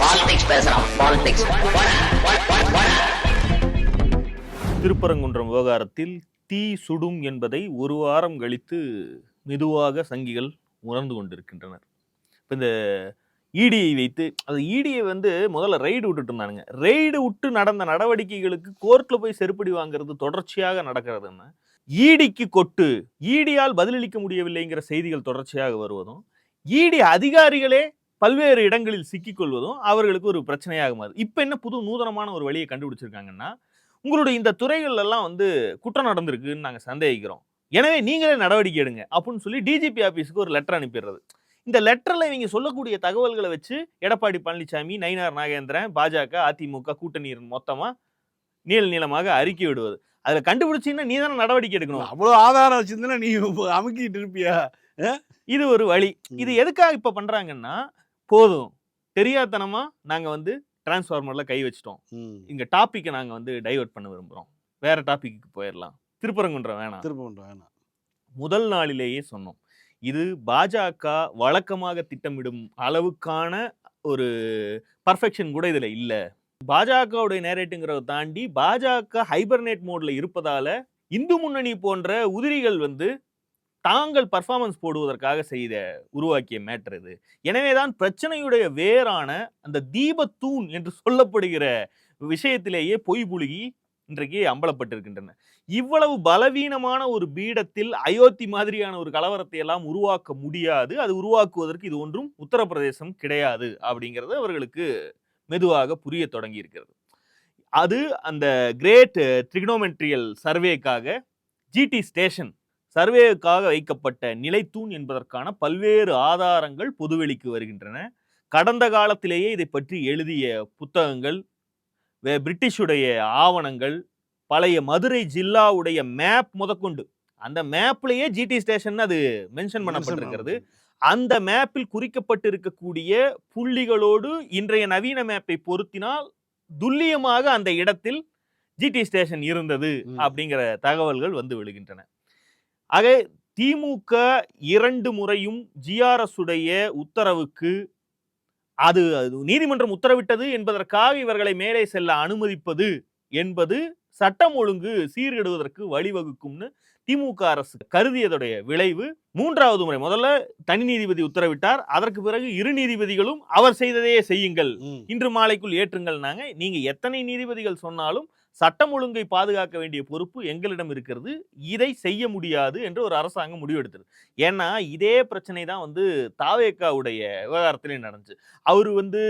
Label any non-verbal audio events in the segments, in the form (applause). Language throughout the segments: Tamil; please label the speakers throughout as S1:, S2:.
S1: பாலிடிக்ஸ் பேசுறான் பாலிடிக்ஸ்
S2: திருப்பரங்குன்றம் விவகாரத்தில் தீ சுடும் என்பதை ஒரு வாரம் கழித்து மெதுவாக சங்கிகள் உணர்ந்து கொண்டிருக்கின்றனர். இப்போ இந்த ஈடியை வைத்து அது ஈடியை வந்து முதல்ல ரெய்டு விட்டுட்டு இருந்தானுங்க. ரெய்டு விட்டு நடந்த நடவடிக்கைகளுக்கு கோர்ட்டில் போய் செருப்படி வாங்குறது தொடர்ச்சியாக நடக்கிறதுன்னு ஈடிக்கு கொட்டு. ஈடியால் பதிலளிக்க முடியவில்லைங்கிற செய்திகள் தொடர்ச்சியாக வருவதும் ஈடி அதிகாரிகளே பல்வேறு இடங்களில் சிக்கிக்கொள்வதும் அவர்களுக்கு ஒரு பிரச்சனையாக மாறுது. இப்போ என்ன புது நூதனமான ஒரு வழியை கண்டுபிடிச்சிருக்காங்கன்னா உங்களுடைய இந்த துறைகள் எல்லாம் வந்து குற்றம் நடந்திருக்குன்னு நாங்கள் சந்தேகிக்கிறோம். எனவே நீங்களே நடவடிக்கை எடுங்க அப்படின்னு சொல்லி டிஜிபி ஆஃபீஸுக்கு ஒரு லெட்டர் அனுப்பிடுறது. இந்த லெட்டரில் இவங்க சொல்லக்கூடிய தகவல்களை வச்சு எடப்பாடி பழனிசாமி நயினார் நாகேந்திரன் பாஜக அதிமுக கூட்டணி மொத்தமாக நீள நீளமாக அறிக்கை விடுவது. அதில் கண்டுபிடிச்சிங்கன்னா நீ தானே நடவடிக்கை எடுக்கணும்.
S3: அவ்வளவு ஆதாரம் வச்சிருந்தா நீ அமுக்கிட்டு இருப்பியா?
S2: இது ஒரு வழி. இது எதுக்காக இப்போ பண்ணுறாங்கன்னா போதும். தெரியாதனமா நாங்கள் வந்து டிரான்ஸ்ஃபார்மரில் கை வச்சிட்டோம். இங்க டாபிக்கை நாங்க வந்து டைவர்ட் பண்ண விரும்புறோம். வேற டாபிக்கு போயிடலாம் திருப்பரங்குன்றம் வேணாம்.
S3: கொண்டு வேணாம்.
S2: முதல் நாளிலேயே சொன்னோம். இது பாஜக வழக்கமாக திட்டமிடும் அளவுக்கான ஒரு பர்ஃபெக்ஷன் கூட இதுல இல்ல. பாஜகவுடைய நேரேட்டுங்கிறத தாண்டி பாஜக ஹைபர்நேட் மோட்ல இருப்பதால இந்து முன்னணி போன்ற உதிரிகள் வந்து தாங்கள் பர்ஃபார்மன்ஸ் போடுவதற்காக செய்த உருவாக்கிய மேட்டர் இது. எனவேதான் பிரச்சனையுடைய வேரான அந்த தீபத்தூண் என்று சொல்லப்படுகிற விஷயத்திலேயே பொய் புழுகி இன்றைக்கு அம்பலப்பட்டிருக்கின்றன. இவ்வளவு பலவீனமான ஒரு பீடத்தில் அயோத்தி மாதிரியான ஒரு கலவரத்தை எல்லாம் உருவாக்க முடியாது. அது உருவாக்குவதற்கு இது ஒன்றும் உத்தரப்பிரதேசம் கிடையாது அப்படிங்கிறது அவர்களுக்கு மெதுவாக புரிய தொடங்கி இருக்கிறது அது அந்த கிரேட் ட்ரிக்னோமெட்ரியல் சர்வேக்காக ஜிடி ஸ்டேஷன் சர்வேக்காக வைக்கப்பட்ட நிலைத்தூண் என்பதற்கான பல்வேறு ஆதாரங்கள் பொதுவெளிக்கு வருகின்றன. கடந்த காலத்திலேயே இதை பற்றி எழுதிய புத்தகங்கள் வே- பிரிட்டிஷுடைய ஆவணங்கள் பழைய மதுரை ஜில்லாவுடைய மேப் முதற்கொண்டு. அந்த மேப்லயே ஜிடி ஸ்டேஷன் அது மென்ஷன் பண்ணப்பட்டிருக்கிறது. அந்த மேப்பில் குறிக்கப்பட்டிருக்கக்கூடிய புள்ளிகளோடு இன்றைய நவீன மேப்பை பொருத்தினால் துல்லியமாக அந்த இடத்தில் ஜிடி ஸ்டேஷன் இருந்தது. அப்படிங்கிற தகவல்கள் வந்து விழுகின்றன. ஆக திமுக இரண்டு முறையும் ஜிஆர்எஸ் உடைய உத்தரவுக்கு அது நீதிமன்றம் உத்தரவிட்டது என்பதற்காக இவர்களை மேலே செல்ல அனுமதிப்பது என்பது சட்டம் ஒழுங்கு சீர்கெடுவதற்கு வழிவகுக்கும்னு திமுக அரசு கருதியதுடைய விளைவு. மூன்றாவது முறை முதல்ல தனி நீதிபதி உத்தரவிட்டார். அதற்கு பிறகு இரு நீதிபதிகளும் அவர் செய்ததையே செய்யுங்கள். இன்று மாலைக்குள் ஏற்றுங்கள்னாங்க நீங்க எத்தனை நீதிபதிகள் சொன்னாலும் சட்டம் ஒழுங்கை பாதுகாக்க வேண்டிய பொறுப்பு எங்களிடம் இருக்கிறது. இதை செய்ய முடியாது என்று ஒரு அரசாங்கம் முடிவெடுத்தது. ஏன்னா இதே பிரச்சனை தான் வந்து தாவேக்காவுடைய விவகாரத்திலே நடந்துச்சு. அவர் வந்து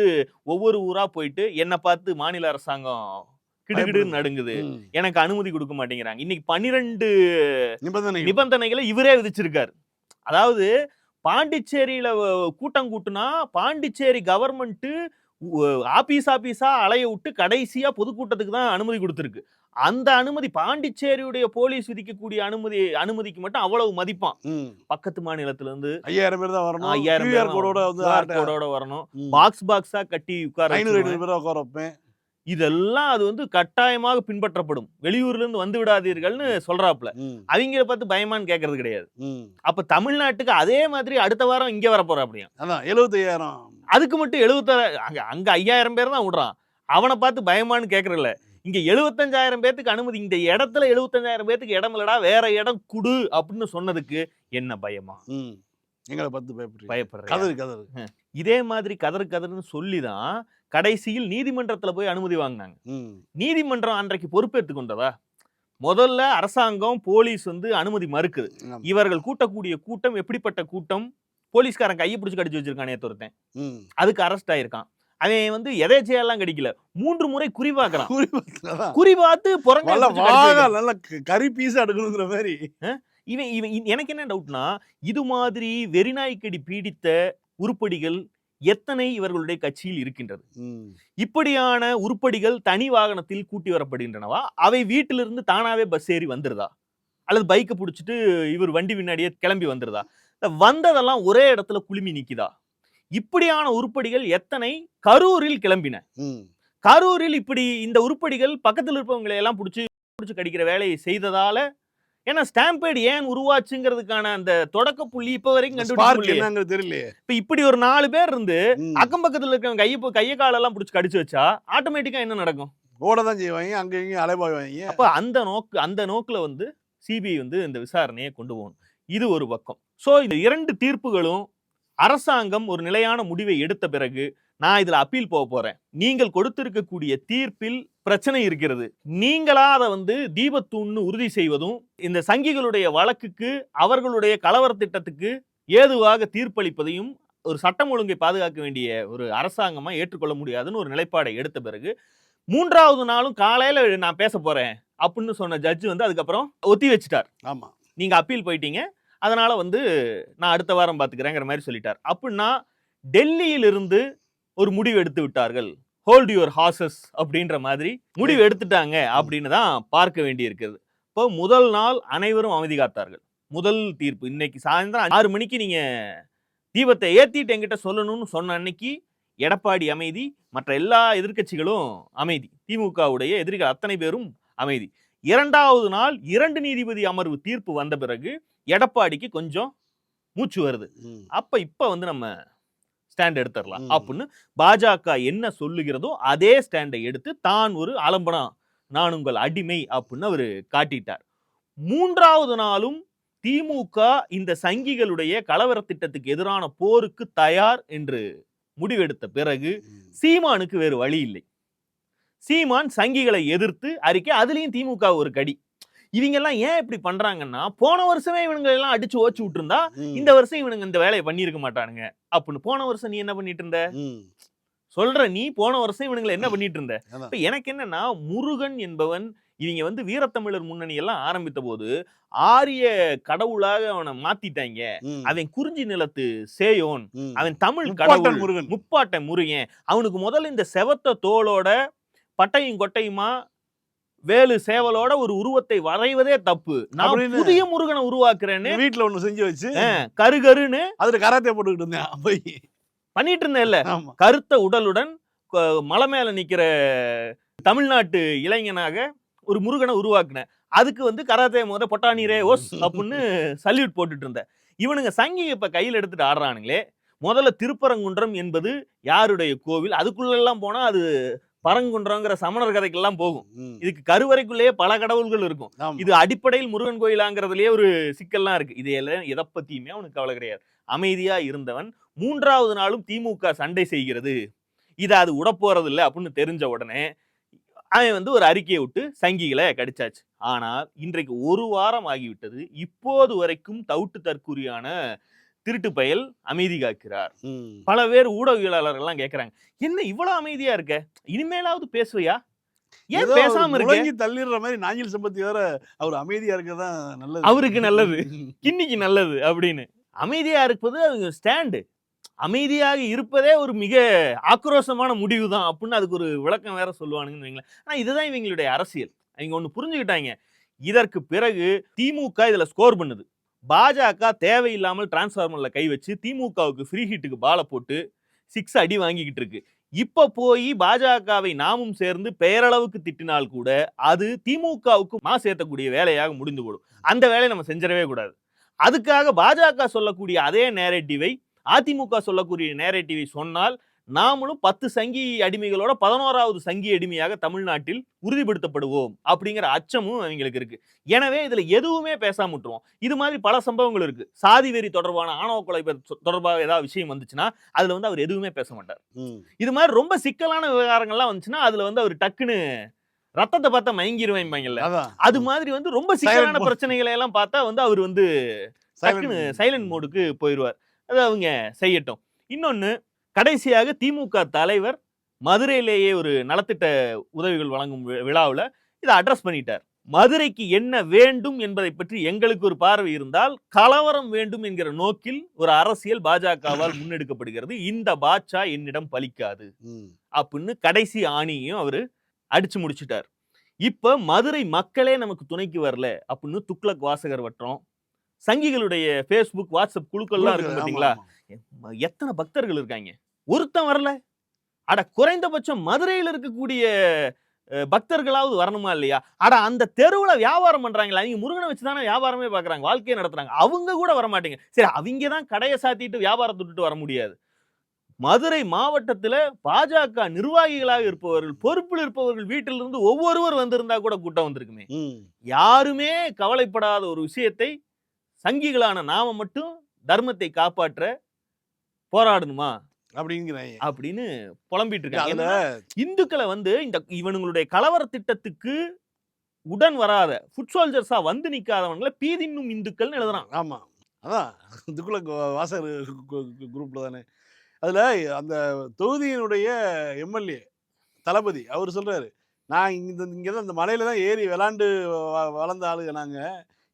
S2: ஒவ்வொரு ஊரா போயிட்டு என்னை பார்த்து மாநில அரசாங்கம் கிடுகிடுன்னு. நடுங்குது. எனக்கு அனுமதி கொடுக்க மாட்டேங்கிறாங்க. இன்னைக்கு பன்னிரெண்டு
S3: நிபந்தனை
S2: நிபந்தனைகளை இவரே விதிச்சிருக்காரு. அதாவது பாண்டிச்சேரியில கூட்டம் கூட்டுனா பாண்டிச்சேரி கவர்மெண்ட் ஆபீஸ் ஆபீஸா அலைய விட்டு கடைசியா பொதுக்கூட்டத்துக்கு தான் அனுமதி கொடுத்துருக்கு. அந்த அனுமதி பாண்டிச்சேரியுடைய போலீஸ் விதிக்கக்கூடிய அனுமதி அனுமதிக்கு மட்டும் அவ்வளவு மதிப்பான். பக்கத்து மாநிலத்துல இருந்து
S3: ஐயாயிரம் பேர் தான் வரணும்.
S2: ஐயாயிரம் பேர்
S3: கோடோட
S2: வரணும். பாக்ஸ் பாக்ஸா கட்டி உட்கார
S3: ஐநூறு பேர் உட்கார வைப்பேன்
S2: இதெல்லாம் அது வந்து கட்டாயமாக பின்பற்றப்படும். வெளியூர்ல இருந்து வந்து விடாதீர்கள்னு சொல்றாப்ல. அவங்கள பார்த்து பயமான்னு கேட்கறது கிடையாது. அப்ப தமிழ்நாட்டுக்கு அதே மாதிரி அடுத்த வாரம் இங்க வர போற அப்படியா
S3: அதான் எழுபத்தையாயிரம்
S2: அதுக்கு மட்டும் எழுபத்தாறு அங்க அங்க ஐயாயிரம் பேர் தான் விடுறான் அவனை பார்த்து பயமான்னு கேக்குறல இங்க எழுபத்தஞ்சாயிரம் பேத்துக்கு அனுமதி இந்த இடத்துல எழுபத்தஞ்சாயிரம் பேத்துக்கு இடம் இல்லடா வேற இடம் குடு அப்படின்னு சொன்னதுக்கு என்ன பயமா.
S3: எங்களை பார்த்து பயப்படுறீங்க.
S2: பயப்படுற
S3: கதறு கதறு.
S2: இதே மாதிரி கதறு கதறுன்னு சொல்லிதான் கடைசியில் நீதிமன்றத்துல போய் அனுமதி வாங்கினாங்க. நீதிமன்றம் அன்றைக்கு பொறுப்பேற்றுக் கொண்டதா? முதல்ல அரசாங்கம் போலீஸ் வந்து அனுமதி மறுக்குது. இவர்கள் கூட்டக்கூடிய கூட்டம் எப்படிப்பட்ட கூட்டம்? போலீஸ்காரன் கையை பிடிச்சு கடிச்சு வச்சிருக்கானே ஒருத்தன். அதுக்கு அரெஸ்ட் ஆயிருக்கான். அவன் வந்து எதேச்சையெல்லாம் கிடைக்கல. மூன்று முறை குறி பார்க்கறான்.
S3: குறி பார்த்து, அதான்.
S2: குறி
S3: பீஸ் எடுக்கணுங்கிற மாதிரி.
S2: இவன் இவன் எனக்கு என்ன டவுட்னா இது மாதிரி வெறிநாய்க்கடி பீடித்த உருப்படிகள் எத்தனை இவர்களுடைய கட்சியில் இருக்கின்றது. இப்படியான உருப்படிகள் தனி வாகனத்தில் கூட்டி வரப்படுகின்றனவா? அவை வீட்டிலிருந்து தானாவே பஸ் ஏறி வந்துருதா? அல்லது பைக்கை பிடிச்சிட்டு இவர் வண்டி பின்னாடியே கிளம்பி வந்துருதா? வந்ததெல்லாம் ஒரே இடத்துல குழுமி நிக்குதா? இப்படியான உருப்படிகள் எத்தனை? கரூரில் கிளம்பின. கரூரில் இப்படி இந்த உருப்படிகள் பக்கத்தில் இருப்பவங்களை எல்லாம் பிடிச்சி பிடிச்சி கடிக்கிற வேலையை செய்ததால ஏன்னா ஸ்டாம்பேட் ஏன் உருவாச்சுங்கிறதுக்கான அந்த தொடக்க புள்ளி இப்ப வரைக்கும்
S3: என்னங்கிறது தெரியலையே.
S2: இப்ப இப்படி ஒரு நாலு பேர் இருந்து. அக்கம் பக்கத்துல இருக்கவங்க கையை கையை காலெல்லாம் பிடிச்சி கடிச்சு வச்சா ஆட்டோமேட்டிக்கா என்ன நடக்கும்?
S3: ஓடதான் செய்வாங்க அங்க இங்கேயும் அலைபாய்வாங்க
S2: அப்ப அந்த நோக்கு அந்த நோக்குல வந்து சிபிஐ வந்து இந்த விசாரணையை கொண்டு போகணும். இது ஒரு பக்கம். சோ இந்த இரண்டு தீர்ப்புகளும் அரசாங்கம் ஒரு நிலையான முடிவை எடுத்த பிறகு நான் இதுல அப்பீல் போக போறேன். நீங்கள் கொடுத்திருக்கக்கூடிய தீர்ப்பில் பிரச்சனை இருக்கிறது. நீங்களா அதை வந்து தீபத்தூண்னு உறுதி செய்வதும் இந்த சங்கிகளுடைய வழக்குக்கு அவர்களுடைய கலவர திட்டத்துக்கு ஏதுவாக தீர்ப்பளிப்பதையும் ஒரு சட்டம் ஒழுங்கை பாதுகாக்க வேண்டிய ஒரு அரசாங்கமா ஏற்றுக்கொள்ள முடியாதுன்னு ஒரு நிலைப்பாடை எடுத்த பிறகு மூன்றாவது நாளும் காலையில நான் பேச போறேன் அப்படின்னு சொன்ன ஜட்ஜ் வந்து அதுக்கப்புறம் ஒத்தி வச்சுட்டார்.
S3: ஆமா.
S2: நீங்க அப்பீல் போயிட்டீங்க. அதனால வந்து நான் அடுத்த வாரம் பாத்துக்கிறேங்கிற மாதிரி சொல்லிட்டார். அப்படின்னா டெல்லியிலிருந்து ஒரு முடிவு எடுத்து விட்டார்கள். ஹோல்ட் யுவர் ஹார்சஸ் அப்படின்ற மாதிரி முடிவு எடுத்துட்டாங்க அப்படின்னு தான் பார்க்க வேண்டி இருக்கிறது இப்போ முதல் நாள் அனைவரும் அமைதி காத்தார்கள். முதல் தீர்ப்பு. இன்னைக்கு சாயந்தரம் ஆறு மணிக்கு நீங்க தீபத்தை ஏத்திட்டு என்கிட்ட சொல்லணும்னு சொன்ன அன்னைக்கு எடப்பாடி அமைதி மற்ற எல்லா எதிர்க்கட்சிகளும் அமைதி. திமுகவுடைய எதிரிகள் அத்தனை பேரும் அமைதி. இரண்டாவது நாள் இரண்டு நீதிபதி அமர்வு தீர்ப்பு வந்த பிறகு எடப்பாடிக்கு கொஞ்சம் மூச்சு வருது. அப்ப இப்ப வந்து நம்ம ஸ்டாண்ட் எடுத்துடலாம். அப்படின்னு பாஜக என்ன சொல்லுகிறதோ அதே ஸ்டாண்டை எடுத்து தான் ஒரு அலம்பனம் நான் உங்கள் அடிமை அப்படின்னு அவரு காட்டிட்டார் மூன்றாவது நாளும் திமுக இந்த சங்கிகளுடைய கலவர திட்டத்துக்கு எதிரான போருக்கு தயார் என்று முடிவெடுத்த பிறகு. சீமானுக்கு வேறு வழி இல்லை சீமான் சங்கிகளை எதிர்த்து அறிக்கை அதுலயும் திமுக ஒரு கடி இவங்க எல்லாம் ஏன் இப்படி பண்றாங்கன்னா போன வருஷமே இவனுங்க எல்லாம் அடிச்சு ஓச்சு விட்டுருந்தா. இந்த வருஷம் இவனுங்க இந்த வேலையை பண்ணியிருக்க மாட்டானுங்க அப்படின்னு போன வருஷம் நீ என்ன பண்ணிட்டு இருந்த. சொல்ற நீ போன வருஷம் இவனுங்களை என்ன பண்ணிட்டு இருந்த. இப்ப எனக்கு என்னன்னா முருகன் என்பவன் இவங்க வந்து வீரத்தமிழர் முன்னணி எல்லாம் ஆரம்பித்த போது ஆரிய கடவுளாக அவனை மாத்திட்டாங்க. அவன் குறிஞ்சி நிலத்து சேயோன். அவன் தமிழ் கடவுள்
S3: முருகன்
S2: முப்பாட்டை முருகன் அவனுக்கு முதல்ல இந்த செவத்த தோளோட பட்டையும் கொட்டையுமா வேலு சேவலோட ஒரு உருவத்தை வரைவதே தப்பு. நான் புதிய முருகனை உருவாக்குறேன்னு
S3: வீட்டுல ஒண்ணு செஞ்சு வச்சு
S2: கரு கருன்னு
S3: அதுல கராத்தே போட்டுக்கிட்டு இருந்தேன். போய்.
S2: பண்ணிட்டு இருந்தேன்ல.
S3: ஆமா.
S2: கருத்த உடலுடன் மலை மேல நிக்கிற தமிழ்நாட்டு இளைஞனாக ஒரு முருகனை உருவாக்குனேன். அதுக்கு வந்து கராத்தே முத பொட்டானீரே ஓஸ் அப்படின்னு சல்யூட் போட்டுட்டு இருந்தேன். இவனுங்க சங்கி இப்ப கையில் எடுத்துட்டு ஆடுறானுங்களே. முதல்ல திருப்பரங்குன்றம் என்பது யாருடைய கோவில்? அதுக்குள்ள எல்லாம் போனா அது பரங்குன்றங்கிற சமணர் கதைக்கெல்லாம் போகும். இதுக்கு கருவறைக்குள்ளேயே பல கடவுள்கள் இருக்கும். இது அடிப்படையில் முருகன் கோயிலாங்கிறதுலயே ஒரு சிக்கல்லாம் இருக்கு. இது எல்லாம் எதை பத்தியுமே அவனுக்கு கவலை கிடையாது. அமைதியா இருந்தவன் மூன்றாவது நாளும் திமுக சண்டை செய்கிறது. இதை அது உடப்போறது இல்லை அப்படின்னு தெரிஞ்ச உடனே அவன் வந்து ஒரு அறிக்கையை விட்டு சங்கிகளை கடிச்சாச்சு. ஆனால் இன்றைக்கு ஒரு வாரம் ஆகிவிட்டது. இப்போது வரைக்கும் தவுட்டு தற்குறியான திருட்டு பயல் அமைதி காக்கிறார். பல பேர் ஊடகவியலாளர்கள்லாம் கேக்குறாங்க. என்ன இவ்வளவு அமைதியா இருக்க? இனிமேலாவது பேசுவையா? ஏன் பேசாம இருக்க?
S3: தள்ளிடுற மாதிரி நாஞ்சில் சம்பத்தி வேற அவர் அமைதியா இருக்கதான் நல்லது.
S2: அவருக்கு நல்லது. (laughs) இன்னைக்கு நல்லது அப்படின்னு. அமைதியா இருப்பது அவங்க ஸ்டாண்டு. அமைதியாக இருப்பதே ஒரு மிக ஆக்ரோஷமான முடிவு தான் அப்படின்னு அதுக்கு ஒரு விளக்கம் வேற சொல்லுவானுங்கன்னு வைங்களேன். ஆனா இதுதான் இவங்களுடைய அரசியல். அவங்க ஒண்ணு புரிஞ்சுக்கிட்டாங்க. இதற்கு பிறகு திமுக இதுல ஸ்கோர் பண்ணுது. பாஜக தேவையில்லாமல் டிரான்ஸ்ஃபார்மர்ல கை வச்சு திமுகவுக்கு ஃப்ரீ ஹிட்டுக்கு பாலை போட்டு சிக்ஸ் அடி வாங்கிக்கிட்டு இருக்கு. இப்போ போய் பாஜகவை நாமும் சேர்ந்து பெயரளவுக்கு திட்டினால் கூட அது திமுகவுக்கு மா சேர்த்தக்கூடிய வேலையாக முடிந்து போடும். அந்த வேலையை நம்ம செஞ்சிடவே கூடாது. அதுக்காக பாஜக சொல்லக்கூடிய அதே நேரட்டிவை அதிமுக சொல்லக்கூடிய நேரட்டிவை சொன்னால் நாமளும் பத்து சங்கி அடிமைகளோட பதினோராவது சங்கி அடிமையாக தமிழ்நாட்டில் உறுதிப்படுத்தப்படுவோம் அப்படிங்கிற அச்சமும் அவங்களுக்கு இருக்கு. எனவே இதுல எதுவுமே பேசாம விட்டுருவோம். இது மாதிரி பல சம்பவங்கள் இருக்கு. சாதி வெறி தொடர்பான ஆணவ கொலை தொடர்பாக ஏதாவது விஷயம் வந்துச்சுன்னா அதுல வந்து அவர் எதுவுமே பேச மாட்டார். இது மாதிரி ரொம்ப சிக்கலான விவகாரங்கள்லாம் வந்துச்சுன்னா அதுல வந்து அவர் டக்குன்னு ரத்தத்தை பார்த்தா மயங்கிருவேன்பாங்கல்ல
S3: அதான்.
S2: அது மாதிரி வந்து ரொம்ப சிக்கலான. பிரச்சனைகளை எல்லாம் பார்த்தா வந்து அவர் வந்து. சைலண்ட் மோடுக்கு போயிடுவார் அது அவங்க செய்யட்டும். இன்னொன்னு கடைசியாக திமுக தலைவர் மதுரையிலேயே ஒரு நலத்திட்ட உதவிகள் வழங்கும் விழாவுல இதை அட்ரஸ் பண்ணிட்டார். மதுரைக்கு என்ன வேண்டும் என்பதை பற்றி எங்களுக்கு ஒரு பார்வை இருந்தால் கலவரம் வேண்டும் என்கிற நோக்கில் ஒரு அரசியல் பாஜகவால் முன்னெடுக்கப்படுகிறது. இந்த பாட்சா என்னிடம் பலிக்காது. அப்படின்னு கடைசி ஆணியையும் அவரு அடிச்சு முடிச்சிட்டார். இப்ப மதுரை மக்களே நமக்கு துணைக்கு வரல அப்படின்னு துக்ளக் வாசகர் வட்டம் சங்கிகளுடைய ஃபேஸ்புக் வாட்ஸ்அப் குழுக்கள்லாம் இருக்கு பாத்தீங்களா. எத்தனை பக்தர்கள் இருக்காங்க? ஒருத்தன் வரல. அட குறைந்தபட்சம் மதுரையில் இருக்கக்கூடிய பக்தர்களாவது வரணுமா இல்லையா? அட அந்த தெருவுல வியாபாரம் பண்றாங்களா நீங்க முருகனை வச்சு தானே வியாபாரமே பாக்குறாங்க வாழ்க்கையை நடத்துறாங்க. அவங்க கூட வர மாட்டீங்க சரி அவங்க தான் கடையை சாத்திட்டு வியாபாரத்தை விட்டுட்டு வர முடியாது. மதுரை மாவட்டத்துல பாஜக நிர்வாகிகளாக இருப்பவர்கள் பொறுப்பில் இருப்பவர்கள் வீட்டிலிருந்து ஒவ்வொருவர் வந்திருந்தா கூட கூட்டம் வந்திருக்குமே. யாருமே கவலைப்படாத ஒரு விஷயத்தை சங்கிகளான நாம மட்டும் தர்மத்தை காப்பாற்ற போராடணுமா?
S3: அப்படிங்கிறாங்க
S2: அப்படின்னு புலம்பிட்டு இருக்காங்க இந்துக்களை வந்து இந்த இவனுங்களுடைய கலவர திட்டத்துக்கு உடன் வராத ஃபுட் சோல்ஜர்ஸா வந்து நிக்காதவங்களை பீதின்னும் இந்துக்கள்னு எழுதுறான்.
S3: ஆமா. அதான் இதுக்குள்ள வாசகர் குரூப்ல தானே. அதுல அந்த தொகுதியினுடைய எம்எல்ஏ தளபதி அவர் சொல்றாரு நான் இந்த இங்க தான் இந்த மலையில தான் ஏறி விளாண்டு வளர்ந்த ஆளுங்க நாங்க.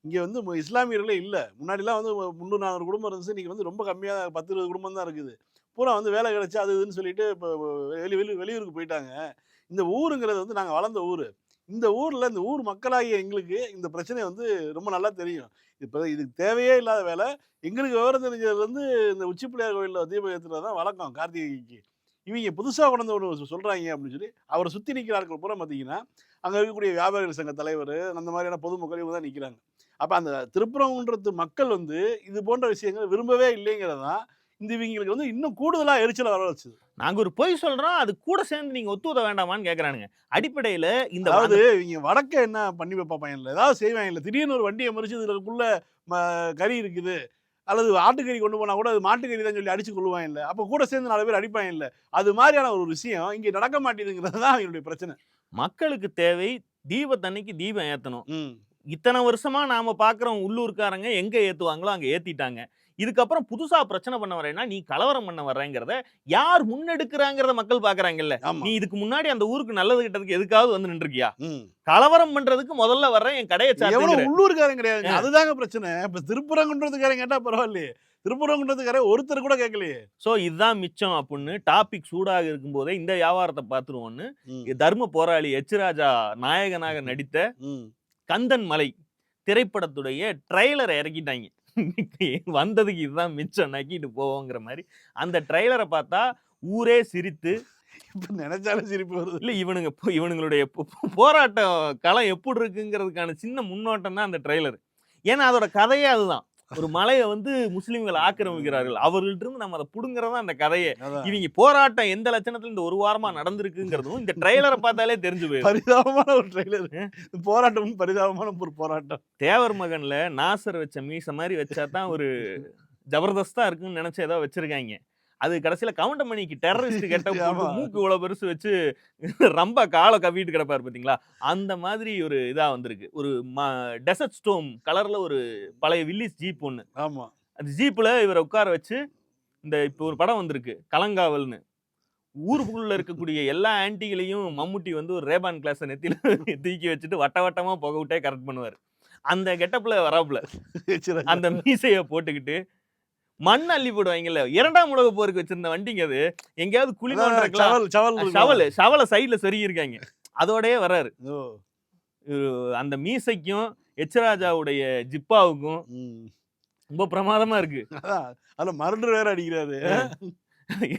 S3: இங்கே வந்து மு- இஸ்லாமியர்களே இல்லை. முன்னாடிலாம் வந்து முந்நூறு நானூறு குடும்பம் இருந்துச்சு. இன்னைக்கு வந்து ரொம்ப கம்மியாக பத்து இருபது குடும்பம் தான் இருக்குது. பூரா வந்து வேலை கிடைச்சு அது இதுன்னு சொல்லிட்டு இப்போ வெளி வெளி வெளியூருக்கு போயிட்டாங்க. இந்த ஊருங்கிறது வந்து நாங்கள் வளர்ந்த ஊர். இந்த ஊரில் இந்த ஊர் மக்களாகிய எங்களுக்கு இந்த பிரச்சனை வந்து ரொம்ப நல்லா தெரியும். இப்போ இதுக்கு தேவையே இல்லாத வேலை. எங்களுக்கு விவரம் தெரிஞ்சதுலேருந்து இந்த உச்சிப்பிள்ளையார் கோயிலில் தீபம் ஏற்றுறது தான் வழக்கம் கார்த்திகைக்கு. இவங்க புதுசாக கொண்டு ஒன்று சொல்கிறாங்க அப்படின்னு சொல்லி அவரை சுற்றி நிற்கிற ஆட்கள் பூரா பார்த்தீங்கன்னா அங்கே இருக்கக்கூடிய வியாபாரிகள் சங்க தலைவர் அந்த மாதிரியான பொதுமக்கள் இவங்க தான் நிற்கிறாங்க அப்போ அந்த திருப்புறங்குன்றத்து மக்கள் வந்து இது போன்ற விஷயங்கள் விரும்பவே இல்லைங்கிறது தான் இந்த இவங்களுக்கு வந்து இன்னும் கூடுதலாக எரிச்சலை வர வச்சுது.
S2: நாங்க ஒரு பொய் சொல்றோம் அது கூட சேர்ந்து நீங்க ஒத்துவத வேண்டாமான்னு கேக்குறானுங்க. அடிப்படையில இந்த
S3: அதாவது இவங்க வடக்க என்ன பண்ணி வைப்பாங்க இல்லை ஏதாவது செய்வாங்க இல்லை? திடீர்னு ஒரு வண்டியை மறிச்சு இதுக்குள்ள ம- கறி இருக்குது. அல்லது ஆட்டுக்கறி கொண்டு போனா கூட அது மாட்டுக்கறி தான் சொல்லி அடிச்சு கொள்ளுவாங்க இல்லை. அப்போ கூட சேர்ந்து நாலு பேர் அடிப்பாங்க இல்லை. அது மாதிரியான ஒரு விஷயம். இங்கே நடக்க மாட்டேங்குதுங்கிறது தான் அவங்களுடைய பிரச்சனை.
S2: மக்களுக்கு தேவை தீபத்தன்னைக்கு தீபம் ஏத்தணும்.
S3: ம்.
S2: இத்தனை வருஷமா நாம பாக்குறோம் உள்ளூர்காரங்க எங்க ஏத்துவாங்களோ அங்க ஏத்திட்டாங்க. இதுக்கப்புறம் புதுசா பிரச்சனை பண்ண வரேன்னா நீ கலவரம் பண்ண வர்றேங்கிறத யார் முன்னெடுக்கிறாங்கிறத மக்கள் பாக்குறாங்கல்ல? நீ இதுக்கு முன்னாடி அந்த ஊருக்கு நல்லது கிட்டதுக்கு எதுக்காவது வந்து நின்றுக்கியா கலவரம் பண்றதுக்கு முதல்ல வர்றேன் என் கடையை
S3: எவ்வளவு உள்ளூர்காரங்க கிடையாதுங்க. அதுதாங்க பிரச்சனை. இப்ப திருப்புறங்குன்றதுக்காரங்க கேட்டா பரவாயில்லையே. திருப்புறங்குன்றதுக்காரங்க ஒருத்தர் கூட கேட்கலையே.
S2: சோ இதுதான் மிச்சம் அப்படின்னு டாபிக் சூடாக இருக்கும்போதே இந்த வியாபாரத்தை பார்த்துருவோன்னு
S3: ம்,
S2: தர்ம போராளி எச்ராஜா நாயகனாக நடித்த. கந்தன் மலை திரைப்படத்துடைய ட்ரைலரை இறக்கிட்டாங்க. வந்ததுக்கு இதுதான் மிச்சம் நக்கிட்டு போவோங்கிற மாதிரி. அந்த ட்ரைலரை பார்த்தா ஊரே சிரித்து.
S3: இப்ப நினைச்சாலும் சிரிப்பு வருது.
S2: இல்ல இவனுங்க இவனுங்களுடைய போ- போ- போராட்ட களம் எப்படி இருக்குங்கிறதுக்கான சின்ன முன்னோட்டம் தான் அந்த ட்ரைலர் ஏன்னா அதோட கதையே அதுதான். ஒரு மலையை வந்து முஸ்லிம்கள் ஆக்கிரமிக்கிறார்கள். அவர்கள்ட்ட இருந்து நம்ம அதை புடுங்குறதா அந்த கதையே. இவங்க போராட்டம் எந்த லட்சணத்துல இந்த ஒரு வாரமா நடந்திருக்குங்கிறதும் இந்த ட்ரைலரை பார்த்தாலே தெரிஞ்சு போயிடும்
S3: பரிதாபமான ஒரு ட்ரெய்லர் போராட்டம் பரிதாபமான ஒரு போராட்டம்.
S2: தேவர் மகன்ல நாசர் வச்ச மீச மாதிரி வச்சா தான் ஒரு ஜபர்தஸ்தா இருக்குன்னு நினைச்சு ஏதோ வச்சிருக்காங்க. அது கடைசியில கவுண்டமணிக்கு டெரரிஸ்ட் (laughs) கெட்ட. மூக்கு இவ்வளவு பெருசு வச்சு (laughs) ரொம்ப காலை கவிட்டு கிடப்பாரு பாத்தீங்களா? அந்த மாதிரி ஒரு இதா வந்திருக்கு. ஒரு டெசர்ட் ஸ்டோம் கலர்ல ஒரு பழைய வில்லிஸ் ஜீப் ஒண்ணு.
S3: ஆமா.
S2: அந்த ஜீப்ல இவரை உட்கார வச்சு இந்த இப்போ ஒரு படம் வந்திருக்கு. கலங்காவல்னு. ஊருக்குள்ள இருக்கக்கூடிய எல்லா ஆன்டிகளையும் மம்முட்டி வந்து ஒரு ரேபான் கிளாஸ் நெத்தியில (laughs) தூக்கி வச்சுட்டு வட்ட வட்டமா புகை விட்டே கரெக்ட் பண்ணுவார். அந்த கெட்டப்ல வராப்புல. அந்த மீசைய போட்டுக்கிட்டு மண் அள்ளி போடுவாங்கல்ல. இரண்டாம் உலக போருக்கு வச்சிருந்த வண்டிங்க அது. எங்கேயாவது குழி
S3: சவல் சவல்
S2: சைடுல சொருகி இருக்காங்க அதோடயே வராரு அந்த மீசைக்கும் எச்ராஜாவுடைய ஜிப்பாவுக்கும். ரொம்ப பிரமாதமா இருக்கு.
S3: அதுல மருண்டு வேற அடிக்கிறாரு.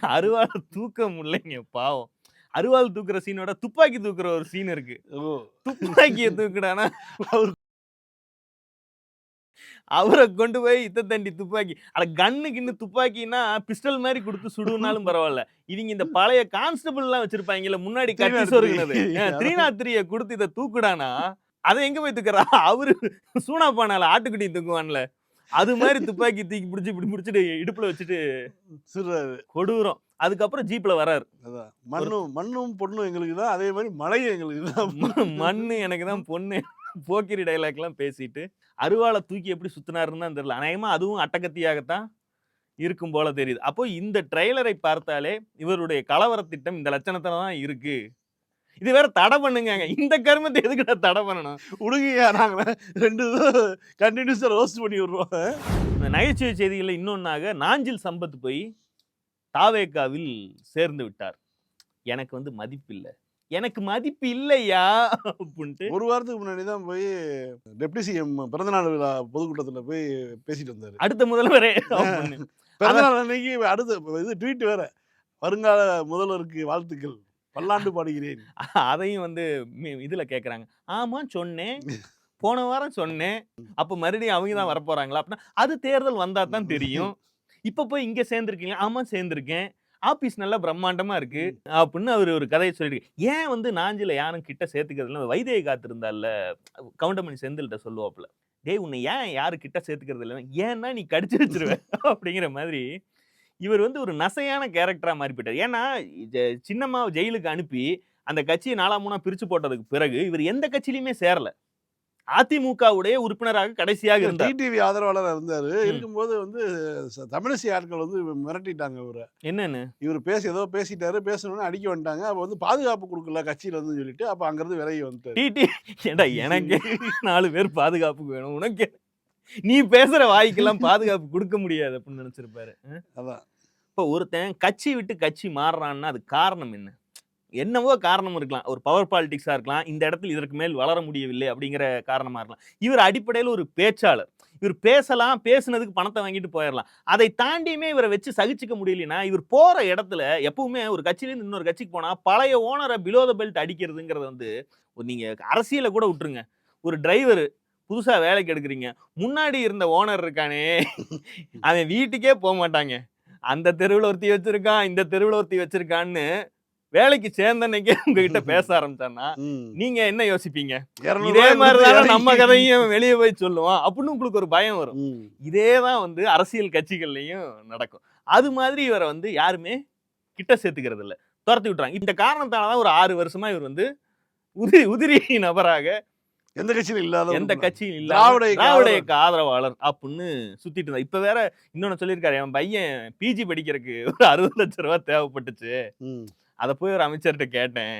S2: அருவாள் தூக்க முடியலைங்க பாவம். அருவாள் தூக்குற சீனோட துப்பாக்கி தூக்குற ஒரு சீன் இருக்கு. துப்பாக்கியை தூக்குடானா
S3: அவரு-
S2: அவரை கொண்டு போய் இத்த தண்டி துப்பாக்கி. அட கண்ணு கிண்ணு துப்பாக்கின்னா பிஸ்டல் மாதிரி கொடுத்து சுடுனாலும் பரவாயில்ல. இவங்க இந்த பழைய கான்ஸ்டபிள் எல்லாம் வச்சிருப்பாங்கல்ல முன்னாடி கட்டி
S3: 303.
S2: சொருகினது. த்ரீ நாட் த்ரீய கொடுத்து இதை தூக்குடானா? அதை எங்க போய் தூக்குறா? அவரு சூனா பானால ஆட்டுக்குட்டி தூக்குவான்ல. அது மாதிரி துப்பாக்கி தூக்கி பிடிச்சி இப்படி பிடிச்சிட்டு இடுப்புல வச்சுட்டு கொடூரம். அதுக்கப்புறம் ஜீப்ல வராரு.
S3: மண்ணும் மண்ணும் பொண்ணும் எங்களுக்கு தான் அதே மாதிரி மழையும் எங்களுக்கு தான்
S2: மண்ணு எனக்கு தான் பொண்ணு. போக்கிரி டைலாக்லாம் பேசிட்டு அருவாளை தூக்கி எப்படி சுத்தினாருன்னு தான் தெரியல. அநேகமா அதுவும் அட்டகத்தியாகத்தான் இருக்கும் போல தெரியுது. அப்போ இந்த ட்ரெய்லரை பார்த்தாலே இவருடைய கலவர திட்டம் இந்த லட்சணத்துல தான் இருக்கு. இது வேற தடை பண்ணுங்க இந்த கருமத்தை எதுக்கிட்ட தடை பண்ணணும்?
S3: உடுங்கய்யா நாங்க ரெண்டு இதுவும் கண்டினியூஸா ரோஸ்ட் பண்ணி விடுறோம்.
S2: இந்த நகைச்சுவை செய்திகளில் இன்னொன்னாக நாஞ்சில் சம்பத் போய் தாவேக்காவில் சேர்ந்து விட்டார். எனக்கு வந்து மதிப்பு இல்லை எனக்கு மதிப்பு இல்லையா? அப்படின்ட்டு
S3: ஒரு வாரத்துக்கு முன்னாடி தான் போய் டெப்டி சிஎம் பிறந்தநாள் விழா பொதுக்கூட்டத்துல போய் பேசிட்டு வந்தாரு.
S2: அடுத்த முதல்வரே.
S3: பிறந்தநாள் அன்னைக்கு அடுத்த இது ட்வீட் வேற. வருங்கால முதல்வருக்கு வாழ்த்துக்கள். பல்லாண்டு பாடுகிறேன்.
S2: அதையும் வந்து இதுல கேக்குறாங்க. ஆமா சொன்னேன். போன வாரம் சொன்னேன். அப்ப மறுபடியும் அவங்க தான் வரப்போறாங்களா? அப்படின்னா அது தேர்தல் வந்தா தான் தெரியும். இப்ப போய் இங்க சேர்ந்திருக்கீங்க ஆமா சேர்ந்திருக்கேன். ஆபீஸ் நல்லா பிரம்மாண்டமா இருக்கு அப்படின்னு அவர் ஒரு கதையை சொல்லிட்டு ஏன் வந்து நாஞ்சில யாரும் கிட்ட சேர்த்துக்கிறது இல்லை வைத்தியை காத்திருந்தால கவுண்டமணி செந்தில்கிட்ட சொல்லுவாப்புல டேய் உன்னை ஏன் யாரு கிட்ட சேர்த்துக்கிறது இல்லை ஏன்னா நீ கடிச்சு வச்சிருவ. (laughs) அப்படிங்கிற மாதிரி இவர் வந்து ஒரு நசையான கேரக்டரா மாறி போயிட்டார். ஏன்னா சின்னம்மாவை ஜெயிலுக்கு அனுப்பி அந்த கட்சியை நாலா மூணா பிரிச்சு போட்டதுக்கு பிறகு இவர் எந்த கட்சியிலுமே சேரல. அதிமுகவுடைய உறுப்பினராக கடைசியாக இருந்தார்.
S3: டிடிவி ஆதரவாளராக இருந்தாரு. இருக்கும்போது வந்து தமிழிசை ஆட்கள் வந்து மிரட்டிட்டாங்க இவரை.
S2: என்னன்னு?
S3: இவர் பேசி ஏதோ பேசிட்டாரு. பேசணும்னு அடிக்க வந்துட்டாங்க. அப்போ வந்து பாதுகாப்பு கொடுக்கல கட்சியில வந்து சொல்லிட்டு அப்போ அங்கிருந்து விலகி வந்துட்டாரு.
S2: டிடி எனக்கு நாலு பேர் பாதுகாப்புக்கு வேணும். உனக்கு நீ பேசுற வாய்க்கெல்லாம் பாதுகாப்பு கொடுக்க முடியாது அப்படின்னு நினைச்சிருப்பாரு.
S3: அதான்.
S2: இப்போ ஒருத்தன் கட்சி விட்டு கட்சி மாறுறான்னா அது காரணம் என்ன? என்னவோ காரணம் இருக்கலாம். ஒரு பவர் பாலிடிக்ஸா இருக்கலாம். இந்த இடத்துல இதற்கு மேல் வளர முடியவில்லை அப்படிங்கிற காரணமா இருக்கலாம். இவர் அடிப்படையில் ஒரு பேச்சாளர். இவர் பேசலாம் பேசுனதுக்கு பணத்தை வாங்கிட்டு போயிடலாம் அதை தாண்டியுமே இவரை வச்சு சகிச்சுக்க முடியலனா இவர் போற இடத்துல எப்பவுமே ஒரு கட்சியிலேருந்து இன்னொரு கட்சிக்கு போனா பழைய ஓனரை பிலோ த பெல்ட் அடிக்கிறதுங்கிறது வந்து ஒரு நீங்க அரசியலை கூட விட்டுருங்க. ஒரு டிரைவர் புதுசா வேலைக்கு எடுக்கிறீங்க. முன்னாடி இருந்த ஓனர் இருக்கானே. (laughs) அவன் வீட்டுக்கே போக மாட்டாங்க. அந்த தெருவில் ஒருத்தி வச்சிருக்கான் இந்த தெருவில் ஒருத்தி வச்சிருக்கான்னு வேலைக்கு சேர்ந்தன்னைக்கே உங்ககிட்ட (laughs) பேச ஆரம்பிச்சான்னா. நீங்க என்ன யோசிப்பீங்க?
S3: 200
S2: இதே மாதிரிதானே நம்ம கதையும் வெளியே போய் சொல்லுவோம். அப்படின்னு உங்களுக்கு ஒரு பயம் வரும்.
S3: ம்.
S2: இதே தான் வந்து அரசியல் கட்சிகள்லையும் நடக்கும். அது மாதிரி இவரை வந்து யாருமே கிட்ட சேர்த்துக்கிறது இல்ல. துரத்தி விட்டுறாங்க. இந்த காரணத்தால தான் ஒரு ஆறு வருஷமா இவர் வந்து உதிரி உதிரி நபராக
S3: எந்த கட்சியிலும் இல்லாத
S2: எந்த கட்சியும் இல்ல
S3: திராவிட இயக்க
S2: திராவிட இயக்க ஆதரவாளர். அப்படின்னு சுத்திட்டு இருந்தா இப்ப வேற இன்னொன்னு சொல்லியிருக்காரு. என் பையன் பிஜி படிக்கிறதுக்கு ஒரு அறுபது லட்சம் ரூபாய் தேவைப்பட்டுச்சு. அதை போய் ஒரு அமைச்சர்கிட்ட கேட்டேன்.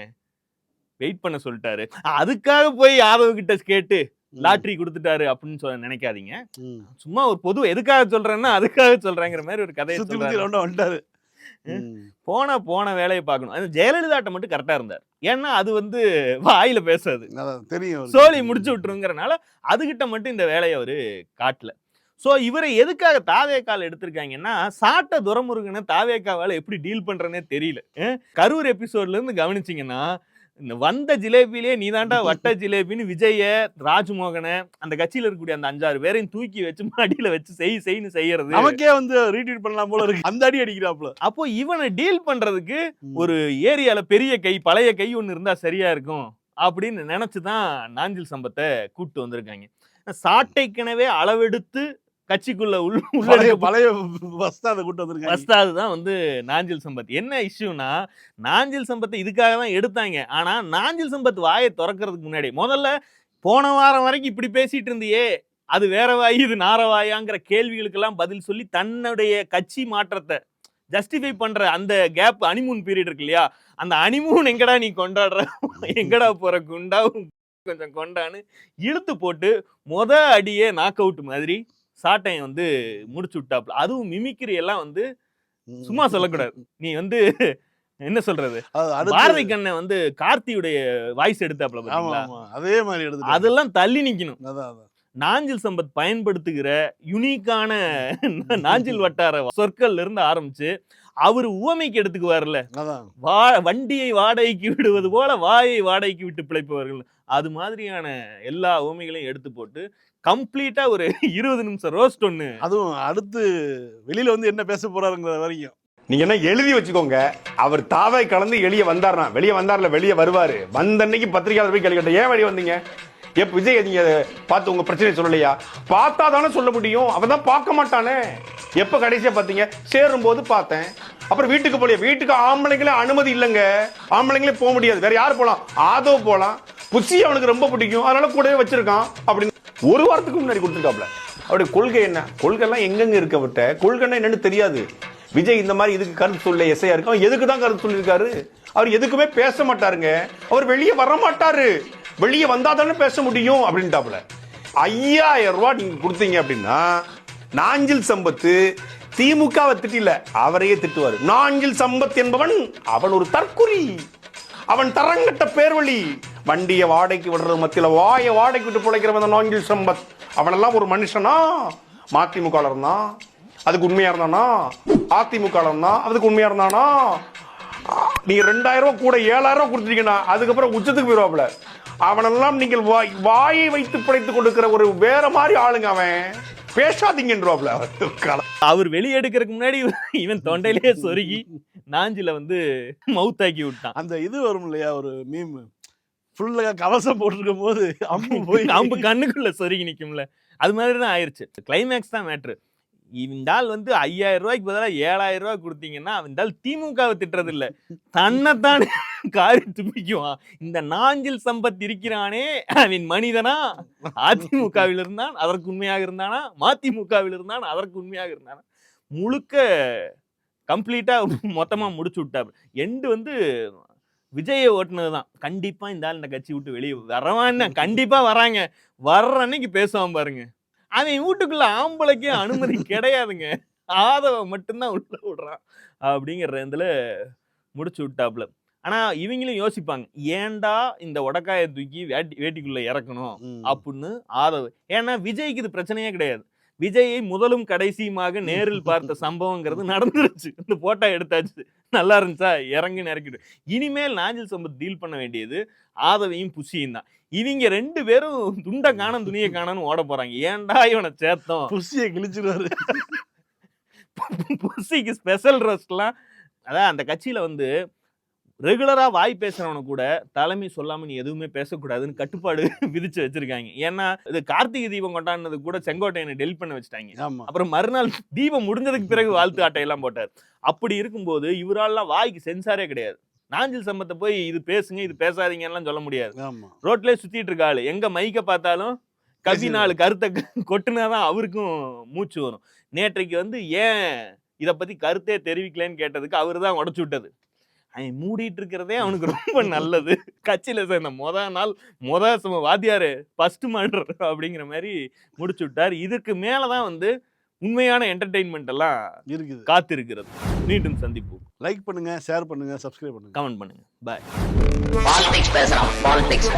S2: வெயிட் பண்ண சொல்லிட்டாரு. அதுக்காக போய் யாதவ் கிட்ட கேட்டு
S3: ம்.
S2: லாட்டரி கொடுத்துட்டாரு அப்படின்னு சொல்ல நினைக்காதீங்க. சும்மா ஒரு பொது எதுக்காக சொல்றேன்னா அதுக்காக சொல்றேங்கிற மாதிரி ஒரு கதையை
S3: வந்துட்டாரு.
S2: போனா போன வேலையை பார்க்கணும். அது ஜெயலலிதாட்ட மட்டும் கரெக்டா இருந்தார். ஏன்னா அது வந்து வாயில பேசாது
S3: தெரியும்.
S2: சோலி முடிச்சு விட்டுருங்கிறனால அதுகிட்ட மட்டும் இந்த வேலையை அவரு காட்டல. சோ இவரை எதுக்காக தாவேக்கால் எடுத்திருக்காங்கன்னா சாட்ட துரமுருகனை தாவேக்காவால எப்படி டீல் பண்றேனே தெரியல. கரூர் எபிசோட்ல இருந்து கவனிச்சீங்கன்னா இந்த வந்த ஜிலேபிலே நீதாண்டா (laughs) வட்ட ஜிலேபின்னு விஜய ராஜ்மோகனை அந்த கட்சியில இருக்கக்கூடிய அந்த அஞ்சாறு பேரையும் தூக்கி வச்சு மடியில வச்சு செய் செய்ன்னு செய்யறது.
S3: நமக்கே வந்து ரீட்வீட் பண்ணலாம் போல இருக்கு. அந்த அடி அடிக்கிறாப்புல.
S2: அப்போ இவனை டீல் பண்றதுக்கு. ஒரு ஏரியால பெரிய கை பழைய கை ஒன்று இருந்தா சரியா இருக்கும் அப்படின்னு நினைச்சு தான் நாஞ்சில் சம்பத்தை கூப்பிட்டு வந்திருக்காங்க. சாட்டைக்கெனவே அளவெடுத்து கட்சிக்குள்ள உள்ள
S3: பழைய அதை கூட்டு வந்திருக்காங்க.
S2: வஸ்தாது தான் வந்து நாஞ்சில் சம்பத். என்ன இஷ்யூனா நாஞ்சில் சம்பத்தை இதுக்காக தான் எடுத்தாங்க. ஆனா நாஞ்சில் சம்பத் வாயை திறக்கிறதுக்கு முன்னாடி முதல்ல போன வாரம் வரைக்கும் இப்படி பேசிட்டு இருந்தியே அது வேற வாய் இது நார வாயாங்கிற கேள்விகளுக்கெல்லாம் பதில் சொல்லி தன்னுடைய கட்சி மாற்றத்தை ஜஸ்டிஃபை பண்ற அந்த கேப் அனிமூன் பீரியட் இருக்கு இல்லையா? அந்த அனிமூன் எங்கடா நீ கொண்டாடுற? எங்கடா போற? குண்டா கொஞ்சம் கொண்டான்னு இழுத்து போட்டு மொத அடியே நாக் அவுட் மாதிரி சாட்டையை வந்து முடிச்சு விட்டாப்ல அதுவும் மிமிக்ரி எல்லாம் வந்து. சும்மா சொல்லக்கூடாது. நீ வந்து என்ன சொல்றது? பாரதி கண்ணை வந்து கார்த்தியுடைய வாய்ஸ் எடுத்தாப்ல
S3: ஆமா அதே மாதிரி எடுத்து
S2: அதெல்லாம் தள்ளி நிக்கணும். நாஞ்சில் சம்பத் பயன்படுத்துகிற யுனிக்கான (laughs) நாஞ்சில் வட்டார சொற்கள்ல இருந்து ஆரம்பிச்சு அவர் உவமைக்கு எடுத்துக்குவார்ல வா வண்டியை வாடகைக்கு விடுவது போல வாயை வாடகைக்கு விட்டு பிழைப்பவர்கள். அது மாதிரியான எல்லா உவமைகளையும் எடுத்து போட்டு கம்ப்ளீட்டா ஒரு (laughs) இருபது நிமிஷம் ரோஸ்ட் ஒண்ணு.
S3: அதுவும் அடுத்து வெளியில வந்து என்ன பேச போறாருங்கிற வரைக்கும்.
S4: நீங்க என்ன எழுதி வச்சுக்கோங்க. அவர் தாவை கலந்து வெளியே வந்தார்னா வெளியே வந்தார்ல வெளியே வருவாரு. வந்த அன்னைக்கு பத்திரிகையாளர் போய் கேள்வி ஏன் வெளியே வந்தீங்க? எப்ப விஜய் நீங்க பார்த்து உங்க பிரச்சனை சொல்லலையா? பார்த்தா தானே சொல்ல முடியும். அவன் தான் பார்க்க மாட்டானே. எப்ப கடைசியா பார்த்தீங்க? சேரும் போது பார்த்தேன். அப்புறம் வீட்டுக்கு போலியா வீட்டுக்கு ஆம்பளைங்களே அனுமதி இல்லைங்க. ஆம்பளைங்களே போக முடியாது. வேற யார் போலாம்? ஆதோ போலாம். புச்சி அவனுக்கு ரொம்ப பிடிக்கும். அதனால கூடவே வச்சிருக்கான். அப்படின்னு ஒரு வாரத்துக்கு முன்னாடி கொடுத்துருக்காப்ல. அவருடைய கொள்கை என்ன? கொள்கை எல்லாம் எங்கெங்க இருக்க விட்ட கொள்கைன்னா என்னன்னு தெரியாது. விஜய் இந்த மாதிரி இதுக்கு கருத்து சொல்ல எஸ்ஐயா இருக்கு அவன் எதுக்கு தான் கருத்து சொல்லியிருக்காரு? அவர் எதுக்குமே பேச மாட்டாருங்க. அவர் வெளியே வர மாட்டாரு. வெளியே வந்தா தானே பேச முடியும் அப்படின்ட்டாப்புல. ஐயாயிரம் ரூபா நீங்க கொடுத்தீங்க அப்படின்னா நாஞ்சில் சம்பத்து திமுகவை திட்டில அவரையே திட்டுவார். நாஞ்சில் சம்பத் என்பவன் அவன் ஒரு தற்குறி அவன் தரங்கட்ட பேர்வழி. வண்டியை வாடகைக்கு விடுறது மத்தியில வாய வாடகைக்கு விட்டு பிழைக்கிறவன் அந்த நாஞ்சில் சம்பத். அவனெல்லாம் ஒரு மனுஷனா? மதிமுக இருந்தான்? அதுக்கு உண்மையா இருந்தானா? அதிமுக இருந்தான்? அதுக்கு உண்மையா இருந்தானா? நீங்க ரெண்டாயிரம் ரூபாய் கூட ஏழாயிரம் ரூபாய் கொடுத்துட்டீங்கன்னா அதுக்கப்புறம் உச்சத்துக்கு போயிருவாப்ல அவனெல்லாம் நீங்கள் வாய் வாயை வைத்து பிழைத்துக் கொண்டிருக்கிற ஒரு வேற மாதிரி ஆளுங்க அவன். பேசாதீங்கன்றாப்ல அவர்
S2: அவர் வெளியெடுக்கிறதுக்கு முன்னாடி இவன் தொண்டையிலேயே சொருகி நாஞ்சில வந்து மவுத்தாக்கி விட்டான்.
S3: அந்த இது வரும் இல்லையா ஒரு மீம் ஃபுல்லா கவசம் போட்டிருக்கும் போது அம்பு (laughs) போய்
S2: அம்பு கண்ணுக்குள்ள சொருகி நிக்கும்ல. அது மாதிரி தான் ஆயிருச்சு கிளைமேக்ஸ் தான் மேட்ரு இந்த ஆள் வந்து ஐயாயிரம் ரூபாய்க்கு பதிலாக ஏழாயிரம் ரூபாய் கொடுத்தீங்கன்னா இந்த ஆள் திமுகவை திட்டுறது இல்ல தன்னைத்தான் காரி துப்பிக்குவான். இந்த நாஞ்சில் சம்பத் இருக்கிறானே அவன் மனிதனா? அதிமுகவில் இருந்தான் அதற்கு உண்மையாக இருந்தானா? மதிமுகவில் இருந்தான்? அதற்கு உண்மையாக இருந்தானா? முழுக்க கம்ப்ளீட்டா மொத்தமா முடிச்சு விட்டாரு எண்டு வந்து விஜயை ஓட்டுனது தான் கண்டிப்பா இந்த ஆள் இந்த கட்சி விட்டு வெளியே வரவான்னு (laughs) கண்டிப்பா வராங்க. வர்ற அன்னைக்கு பேசுவான் பாருங்க. அவன் வீட்டுக்குள்ள ஆம்பளைக்கே அனுமதி (laughs) கிடையாதுங்க. ஆதவ மட்டும்தான் உள்ள விடுறான் அப்படிங்கிற இதுல முடிச்சு விட்டாப்புல. ஆனா இவங்களும் யோசிப்பாங்க ஏன்டா இந்த உடக்காயை தூக்கி வேட்டி வேட்டிக்குள்ள இறக்கணும். அப்படின்னு ஆதவ். ஏன்னா விஜய்க்கு இது பிரச்சனையே கிடையாது. விஜயை முதலும் கடைசியுமாக நேரில் பார்த்த (laughs) சம்பவங்கிறது நடந்துருச்சு. இந்த போட்டோ எடுத்தாச்சு. நல்லா இருந்துச்சா? இறங்கி இறக்கிட்டு இனிமேல் நாஞ்சில் சம்பத் டீல் பண்ண வேண்டியது ஆதவையும் புஷியும் தான். இவங்க ரெண்டு பேரும் துண்டை காணும் துணியை காணன்னு ஓட போறாங்க. ஏன்டா இவனை சேர்த்தோம்?
S3: புசியை கிழிச்சிருவாரு.
S2: புஷிக்கு ஸ்பெஷல் ட்ரெஸ்லாம் அதான் அந்த கட்சியில வந்து ரெகுலரா வாய் பேசுறவன கூட தலைமை சொல்லாம நீ எதுவுமே பேசக்கூடாதுன்னு கட்டுப்பாடு (laughs) விதிச்சு வச்சிருக்காங்க. ஏன்னா இது கார்த்திகை தீபம் கொண்டாடினது கூட செங்கோட்டையனை டெலிட் பண்ண வச்சுட்டாங்க. அப்புறம் மறுநாள் (laughs) தீபம் முடிஞ்சதுக்கு பிறகு வாழ்த்து அட்டையெல்லாம் போட்டார். அப்படி இருக்கும்போது இவராலாம் வாய்க்கு சென்சாரே கிடையாது. நாஞ்சில் சம்பத்தை போய் இது பேசுங்க இது பேசாதீங்கலாம் சொல்ல முடியாது. ரோட்லயே சுத்திட்டு இருக்க ஆளு. எங்க மைக்க பார்த்தாலும் கவி நாலு கருத்தை (laughs) கொட்டுனாதான் அவருக்கும் மூச்சு வரும். நேற்றைக்கு வந்து ஏன் இத பத்தி கருத்தே தெரிவிக்கலன்னு கேட்டதுக்கு அவரு தான் உடச்சு விட்டது. அவன் மூடிட்டு இருக்கிறதே அவனுக்கு ரொம்ப நல்லது. கட்சியில சேர்ந்த முத நாள் முத சும வாத்தியாரு ஃபர்ஸ்ட் மர்டர் அப்படிங்கிற மாதிரி முடிச்சு விட்டார். இதுக்கு மேலதான் வந்து உண்மையான என்டர்டெயின்மெண்ட் எல்லாம்
S3: இருக்குது.
S2: காத்திருக்கிறது. மீண்டும் சந்திப்போம்.
S3: லைக் பண்ணுங்க ஷேர் பண்ணுங்க சப்ஸ்கிரைப் பண்ணுங்க.
S2: கமெண்ட் பண்ணுங்க. பாய்
S1: பாலிடிக்ஸ் பேசுறான் பாலிடிக்ஸ்